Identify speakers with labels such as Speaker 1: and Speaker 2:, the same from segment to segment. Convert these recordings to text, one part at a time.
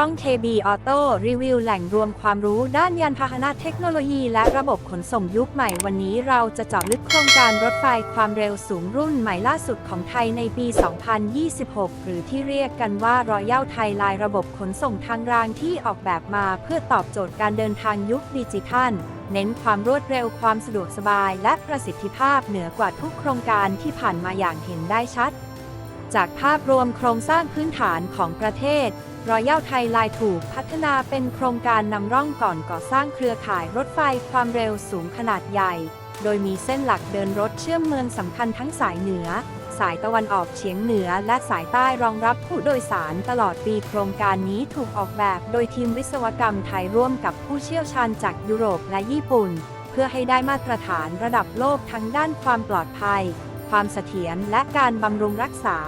Speaker 1: ช่อง KB Auto รีวิวแหล่งรวมความรู้ด้านยานพาหนะเทคโนโลยี และระบบขนส่งยุคใหม่วันนี้เราจะเจาะลึกโครงการรถไฟความเร็วสูงรุ่นใหม่ล่าสุดของไทยในปี 2026 หรือที่เรียกกันว่ารอยัลไทยไลน์ระบบขนส่งทางรางที่ออกแบบมาเพื่อตอบโจทย์การเดินทางยุคดิจิทัล เน้นความรวดเร็วความสะดวกสบาย และประสิทธิภาพเหนือกว่าทุกโครงการที่ผ่านมาอย่างเห็นได้ชัด จากภาพรวมโครงสร้างพื้นฐานของประเทศรอยัลไทยไลน์ถูกพัฒนาเป็นโครงการนำร่องก่อนก่อสร้างเครือข่ายรถไฟความเร็วสูงขนาดใหญ่ โดยมีเส้นหลักเดินรถเชื่อมเมืองสำคัญทั้งสายเหนือ สายตะวันออกเฉียงเหนือและสายใต้รองรับผู้โดยสารตลอดปีโครงการนี้ถูกออกแบบโดยทีมวิศวกรรมไทยร่วมกับผู้เชี่ยวชาญจากยุโรปและญี่ปุ่น เพื่อให้ได้มาตรฐานระดับโลกทั้งด้านความปลอดภัย ความเสถียรและการบำรุงรักษา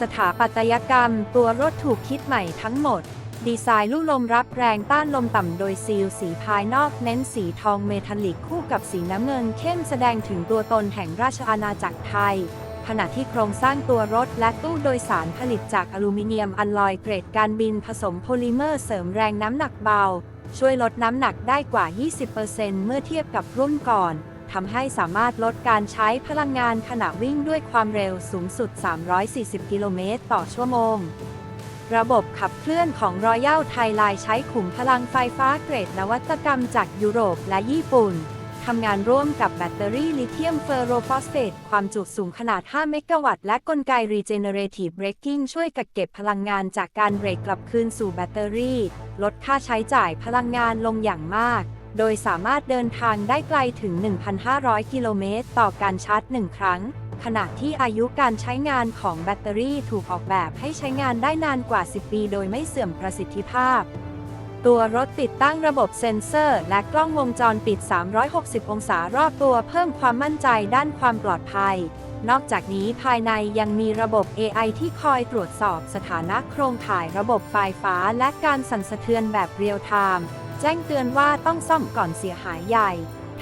Speaker 1: สถาปัตยกรรมตัวรถถูกคิดใหม่ทั้งหมด ดีไซน์ลู่ลมรับแรงต้านลมต่ำโดยซีลสีภายนอกเน้นสีทองเมทัลลิกคู่กับสีน้ำเงินเข้มแสดงถึงตัวตนแห่งราชอาณาจักรไทยขณะที่โครงสร้างตัวรถและตู้โดยสารผลิตจากอลูมิเนียมอัลลอยเกรดการบินผสมโพลิเมอร์เสริมแรงน้ำหนักเบา ช่วยลดน้ำหนักได้กว่า 20%เมื่อเทียบกับรุ่นก่อน ทำให้สามารถลดการใช้พลังงานขณะวิ่งด้วยความเร็วสูงสุด 340 กิโลเมตรต่อชั่วโมง ระบบขับเคลื่อนของรอยัลไทยไลน์ใช้ขุมพลังไฟฟ้าเกรดนวัตกรรมจากยุโรปและญี่ปุ่นทำงานร่วมกับแบตเตอรี่ลิเธียมเฟอร์โรฟอสเฟตความจุสูงขนาด 5 เมกะวัตต์ และกลไก Regenerative Braking ช่วยกักเก็บพลังงานจากการเบรกกลับคืนสู่แบตเตอรี่ ลดค่าใช้จ่ายพลังงานลงอย่างมาก โดยสามารถเดินทางได้ไกลถึง 1,500 กิโลเมตร ต่อการชาร์จ 1 ครั้ง ขณะที่อายุการใช้งานของแบตเตอรี่ถูกออกแบบให้ใช้งานได้นานกว่า 10 ปีโดยไม่เสื่อมประสิทธิภาพ ตัวรถติดตั้งระบบเซ็นเซอร์ และกล้องวงจรปิด 360 องศารอบตัวเพิ่มความมั่นใจด้านความปลอดภัย นอกจากนี้ภายในยังมีระบบ AI ที่คอยตรวจสอบสถานะโครงข่ายระบบไฟฟ้า และการสั่นสะเทือนแบบเรียลไทม์ แจ้งเตือนว่าต้องซ่อมก่อนเสียหายใหญ่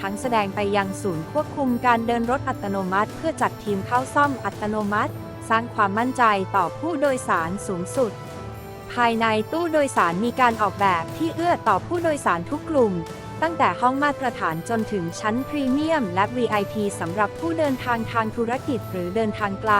Speaker 1: ทั้งแสดงไปยังศูนย์ควบคุมการเดินรถอัตโนมัติ เพื่อจัดทีมเข้าซ่อมอัตโนมัติ สร้างความมั่นใจต่อผู้โดยสารสูงสุด ภายในตู้โดยสารมีการออกแบบที่เอื้อต่อผู้โดยสารทุกกลุ่ม ตั้งแต่ห้องมาตรฐานจนถึงชั้นพรีเมียมและ VIP สำหรับผู้เดินทางทางธุรกิจหรือเดินทางไกล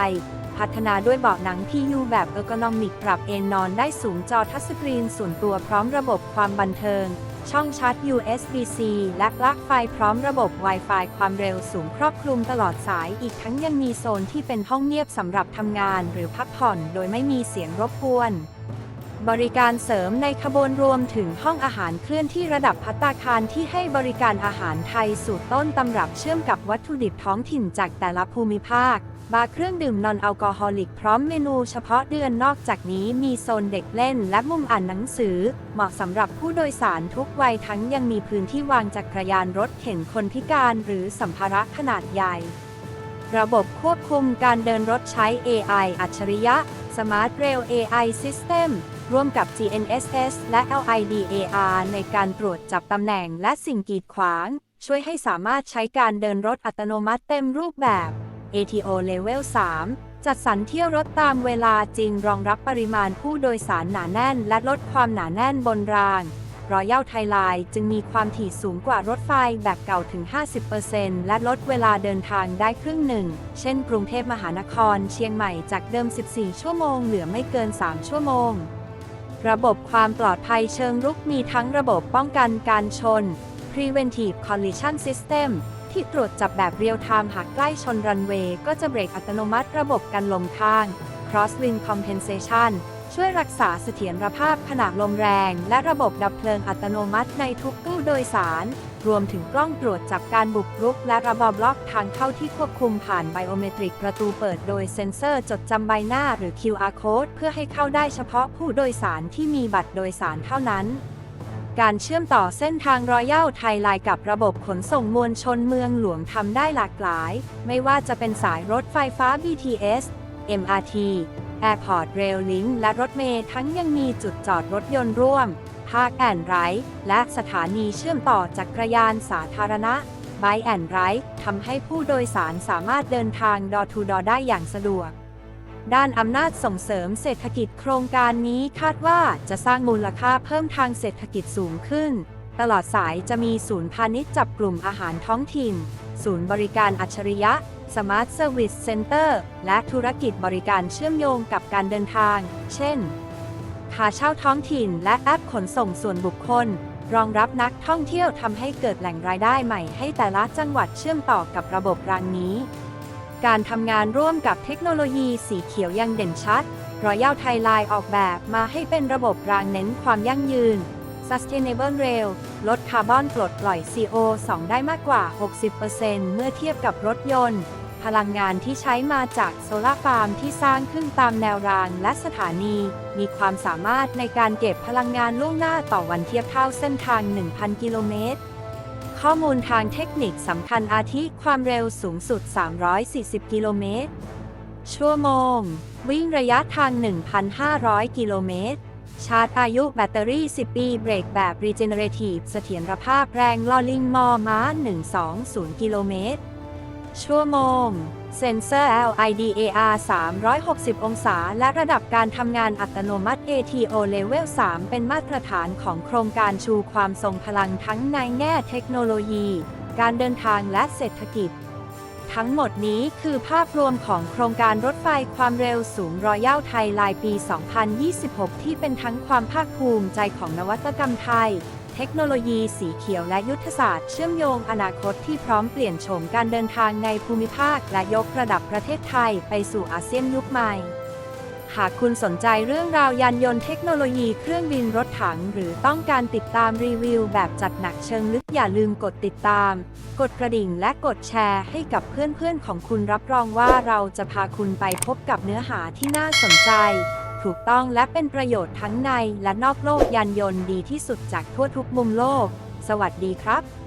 Speaker 1: พัฒนาด้วยเบาะหนัง PU แบบเออร์กอนอมิกปรับเอนนอนได้สูงจอทัชสกรีนส่วนตัวพร้อมระบบความบันเทิง ช่องชาร์จ USB-C และปลั๊กไฟพร้อมระบบ Wi-Fi ความเร็วสูงครอบคลุมตลอดสาย อีกทั้งยังมีโซนที่เป็นห้องเงียบสำหรับทำงานหรือพักผ่อนโดยไม่มีเสียงรบกวนบริการเสริมในขบวนรวมถึงห้องอาหารเคลื่อนที่ระดับพัตตาคารที่ให้บริการอาหารไทยสูตรต้นตำรับเชื่อมกับวัตถุดิบท้องถิ่นจากแต่ละภูมิภาค บาร์เครื่องดื่มนอนแอลกอฮอลิกพร้อมเมนูเฉพาะเดือนนอกจากนี้มีโซนเด็กเล่นและมุมอ่านหนังสือ เหมาะสำหรับผู้โดยสารทุกวัยทั้งยังมีพื้นที่วางจักรยานรถเข็นคนพิการหรือสัมภาระขนาดใหญ่ ระบบควบคุมการเดินรถใช้ AI อัจฉริยะ Smart Rail AI System ร่วมกับ GNSS และ LIDAR ในการตรวจจับตำแหน่งและสิ่งกีดขวาง ช่วยให้สามารถใช้การเดินรถอัตโนมัติเต็มรูปแบบ ATO Level 3 จัดสรรเที่ยวรถตามเวลาจริงรองรับปริมาณผู้โดยสารหนาแน่น และลดความหนาแน่นบนรางรอยัลไทยไลน์จึงมีความถี่สูงกว่ารถไฟแบบเก่าถึง 50%และลดเวลาเดินทางได้ครึ่งหนึ่ง เช่นกรุงเทพมหานครเชียงใหม่จากเดิม 14 ชั่วโมงเหลือไม่เกิน 3 ชั่วโมง ระบบความปลอดภัยเชิงรุกมีทั้งระบบป้องกันการชน Preventive Collision System ที่ตรวจจับแบบเรียลไทม์หากใกล้ชนรันเวย์ก็จะเบรกอัตโนมัติระบบกันลมข้าง Crosswind Compensation ช่วยรักษาเสถียรภาพขณะลมแรง และระบบดับเพลิงอัตโนมัติในทุกตู้โดยสาร รวมถึงกล้องตรวจจับการบุกรุก และระบบล็อกทางเข้าที่ควบคุมผ่านไบโอเมตริกประตูเปิดโดยเซ็นเซอร์จดจำใบหน้าหรือ QR code เพื่อให้เข้าได้เฉพาะผู้โดยสารที่มีบัตรโดยสารเท่านั้น การเชื่อมต่อเส้นทางรอยัลไทยไลน์กับระบบขนส่งมวลชนเมืองหลวงทำได้หลากหลาย ไม่ว่าจะเป็นสายรถไฟฟ้า BTS MRT Airport Rail Link และรถเมล์ทั้งยังมีจุดจอดรถยนต์ร่วม ภาคแอนไรและสถานีเชื่อมต่อจักรยานสาธารณะไบแอนไรทำให้ผู้โดยสารสามารถเดินทางดอทูดอได้อย่างสะดวก ด้านอำนาจส่งเสริมเศรษฐกิจโครงการนี้คาดว่าจะสร้างมูลค่าเพิ่มทางเศรษฐกิจสูงขึ้น ตลอดสายจะมีศูนย์พาณิชย์จับกลุ่มอาหารท้องถิ่น ศูนย์บริการอัจฉริยะ Smart Service Center และธุรกิจบริการเชื่อมโยงกับการเดินทาง เช่นค่าเช่าท้องถิ่นและแอปขนส่งส่วนบุคคล รองรับนักท่องเที่ยวทำให้เกิดแหล่งรายได้ใหม่ให้แต่ละจังหวัดเชื่อมต่อกับระบบรางนี้ การทำงานร่วมกับเทคโนโลยีสีเขียวยังเด่นชัด Royal Thai Line ออกแบบมาให้เป็นระบบรางเน้นความยั่งยืน Sustainable Rail ลดคาร์บอนปลดปล่อย CO2 ได้มากกว่า 60%เมื่อเทียบกับรถยนต์ พลังงานที่ใช้มาจากโซลาร์ฟาร์มที่สร้างขึ้นตามแนวรางและสถานี มีความสามารถในการเก็บพลังงานล่วงหน้าต่อวันเทียบเท่าเส้นทาง 1,000 กิโลเมตร ข้อมูลทางเทคนิคสำคัญอาทิความเร็วสูงสุด 340 กิโลเมตร ชั่วโมง วิ่งระยะทาง 1,500 กิโลเมตร ชาร์จอายุแบตเตอรี่ 10 ปี เบรกแบบ Regenerative เสถียรภาพแรงลอลิงมอม้า 120 กิโลเมตร ชั่วโมง เซ็นเซอร์ LIDAR 360 องศา และระดับการทำงานอัตโนมัติ ATO Level 3 เป็นมาตรฐานของโครงการชูความทรงพลังทั้งในแง่เทคโนโลยี การเดินทางและเศรษฐกิจ ทั้งหมดนี้คือภาพรวมของโครงการรถไฟความเร็วสูงรอยัลไทยลายปี 2026 ที่เป็นทั้งความภาคภูมิใจของนวัตกรรมไทย เทคโนโลยีสีเขียวและยุทธศาสตร์เชื่อมโยงอนาคตที่พร้อมเปลี่ยนโฉมการเดินทางในภูมิภาคและยกระดับประเทศไทยไปสู่อาเซียนยุคใหม่ หากคุณสนใจเรื่องราวยานยนต์เทคโนโลยีเครื่องบินรถถัง หรือต้องการติดตามรีวิวแบบจัดหนักเชิงลึกอย่าลืมกดติดตาม กดกระดิ่งและกดแชร์ให้กับเพื่อนๆของคุณรับรองว่าเราจะพาคุณไปพบกับเนื้อหาที่น่าสนใจ ถูกต้องและเป็นประโยชน์ทั้งในและนอกโลกยานยนต์ดีที่สุดจากทั่วทุกมุมโลก สวัสดีครับ